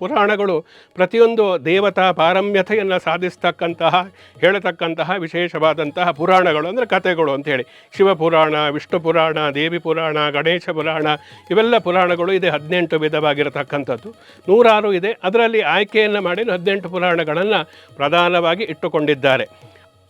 ಪುರಾಣಗಳು ಪ್ರತಿಯೊಂದು ದೇವತಾ ಪಾರಮ್ಯತೆಯನ್ನು ಸಾಧಿಸ್ತಕ್ಕಂತಹ, ಹೇಳತಕ್ಕಂತಹ ವಿಶೇಷವಾದಂತಹ ಪುರಾಣಗಳು ಅಂದರೆ ಕಥೆಗಳು ಅಂಥೇಳಿ. ಶಿವಪುರಾಣ, ವಿಷ್ಣು ಪುರಾಣ, ದೇವಿ ಪುರಾಣ, ಗಣೇಶ ಪುರಾಣ ಇವೆಲ್ಲ ಪುರಾಣಗಳು ಇದೆ, ಹದಿನೆಂಟು ವಿಧವಾಗಿರತಕ್ಕಂಥದ್ದು. ನೂರಾರು ಇದೆ. ಅದರಲ್ಲಿ ಆಯ್ಕೆಯನ್ನು ಮಾಡಿ ಹದಿನೆಂಟು ಪುರಾಣಗಳನ್ನು ಪ್ರಧಾನವಾಗಿ ಇಟ್ಟುಕೊಂಡಿದ್ದಾರೆ.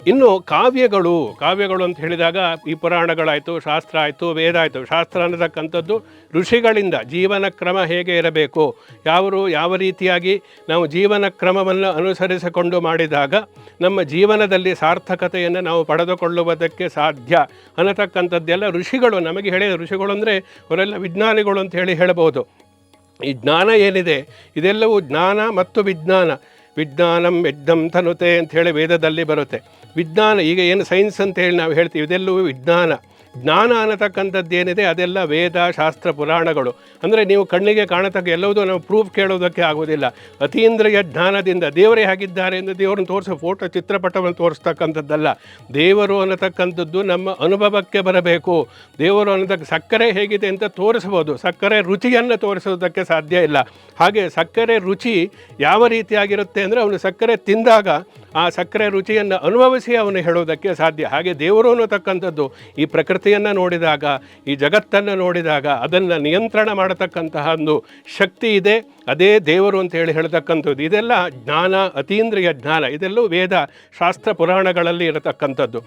ಇನ್ನು ಕಾವ್ಯಗಳು ಕಾವ್ಯಗಳು ಅಂತ ಹೇಳಿದಾಗ ಈ ಪುರಾಣಗಳಾಯಿತು, ಶಾಸ್ತ್ರ ಆಯಿತು, ವೇದ ಆಯಿತು. ಶಾಸ್ತ್ರ ಅನ್ನತಕ್ಕಂಥದ್ದು ಋಷಿಗಳಿಂದ ಜೀವನ ಕ್ರಮ ಹೇಗೆ ಇರಬೇಕು, ಯಾವರು ಯಾವ ರೀತಿಯಾಗಿ ನಾವು ಜೀವನ ಕ್ರಮವನ್ನು ಅನುಸರಿಸಿಕೊಂಡು ಮಾಡಿದಾಗ ನಮ್ಮ ಜೀವನದಲ್ಲಿ ಸಾರ್ಥಕತೆಯನ್ನು ನಾವು ಪಡೆದುಕೊಳ್ಳುವುದಕ್ಕೆ ಸಾಧ್ಯ ಅನ್ನತಕ್ಕಂಥದ್ದೆಲ್ಲ ಋಷಿಗಳು, ನಮಗೆ ಹೇಳಿದ ಋಷಿಗಳು ಅಂದರೆ ಅವರೆಲ್ಲ ವಿಜ್ಞಾನಿಗಳು ಅಂತ ಹೇಳಿ ಹೇಳಬಹುದು. ಈ ಜ್ಞಾನ ಏನಿದೆ? ಇದೆಲ್ಲವೂ ಜ್ಞಾನ ಮತ್ತು ವಿಜ್ಞಾನ. ವಿಜ್ಞಾನಂ ಯಜ್ಞಂ ತನುತೆ ಅಂತ ಹೇಳಿ ವೇದದಲ್ಲಿ ಬರುತ್ತೆ. ವಿಜ್ಞಾನ, ಈಗ ಏನು ಸೈನ್ಸ್ ಅಂತ ಹೇಳಿ ನಾವು ಹೇಳ್ತೀವಿ, ಇದೆಲ್ಲವೂ ವಿಜ್ಞಾನ. ಜ್ಞಾನ ಅನ್ನತಕ್ಕಂಥದ್ದು ಏನಿದೆ, ಅದೆಲ್ಲ ವೇದ, ಶಾಸ್ತ್ರ, ಪುರಾಣಗಳು. ಅಂದರೆ ನೀವು ಕಣ್ಣಿಗೆ ಕಾಣತಕ್ಕ ಎಲ್ಲವೂ ನಾವು ಪ್ರೂಫ್ ಕೇಳೋದಕ್ಕೆ ಆಗೋದಿಲ್ಲ ಅತೀಂದ್ರಿಯ ಜ್ಞಾನದಿಂದ ದೇವರೇ ಹಾಗಿದ್ದಾರೆ ಎಂದು ದೇವರನ್ನು ತೋರಿಸೋ ಫೋಟೋ ಚಿತ್ರಪಟವನ್ನು ತೋರಿಸ್ತಕ್ಕಂಥದ್ದಲ್ಲ. ದೇವರು ಅನ್ನತಕ್ಕಂಥದ್ದು ನಮ್ಮ ಅನುಭವಕ್ಕೆ ಬರಬೇಕು. ದೇವರು ಅನ್ನತಕ್ಕ ಸಕ್ಕರೆ ಹೇಗಿದೆ ಅಂತ ತೋರಿಸ್ಬೋದು ಸಕ್ಕರೆ ರುಚಿಯನ್ನು ತೋರಿಸೋದಕ್ಕೆ ಸಾಧ್ಯ ಇಲ್ಲ. ಹಾಗೆ ಸಕ್ಕರೆ ರುಚಿ ಯಾವ ರೀತಿಯಾಗಿರುತ್ತೆ ಅಂದರೆ ಅವನು ಸಕ್ಕರೆ ತಿಂದಾಗ ಆ ಸಕ್ಕರೆ ರುಚಿಯನ್ನು ಅನುಭವಿಸಿ ಅವನು ಹೇಳೋದಕ್ಕೆ ಸಾಧ್ಯ. ಹಾಗೆ ದೇವರು ಅನ್ನತಕ್ಕಂಥದ್ದು ಈ ಪ್ರಕೃತಿಯನ್ನು ನೋಡಿದಾಗ, ಈ ಜಗತ್ತನ್ನು ನೋಡಿದಾಗ, ಅದನ್ನು ನಿಯಂತ್ರಣ ಮಾಡತಕ್ಕಂತಹ ಒಂದು ಶಕ್ತಿ ಇದೆ. ಅದೇ ದೇವರು ಅಂತ ಹೇಳಿ ಹೇಳ್ತಕ್ಕಂಥದ್ದು. ಇದೆಲ್ಲ ಜ್ಞಾನ, ಅತೀಂದ್ರಿಯ ಜ್ಞಾನ. ಇದೆಲ್ಲೂ ವೇದ ಶಾಸ್ತ್ರ ಪುರಾಣಗಳಲ್ಲಿ ಇರತಕ್ಕಂಥದ್ದು.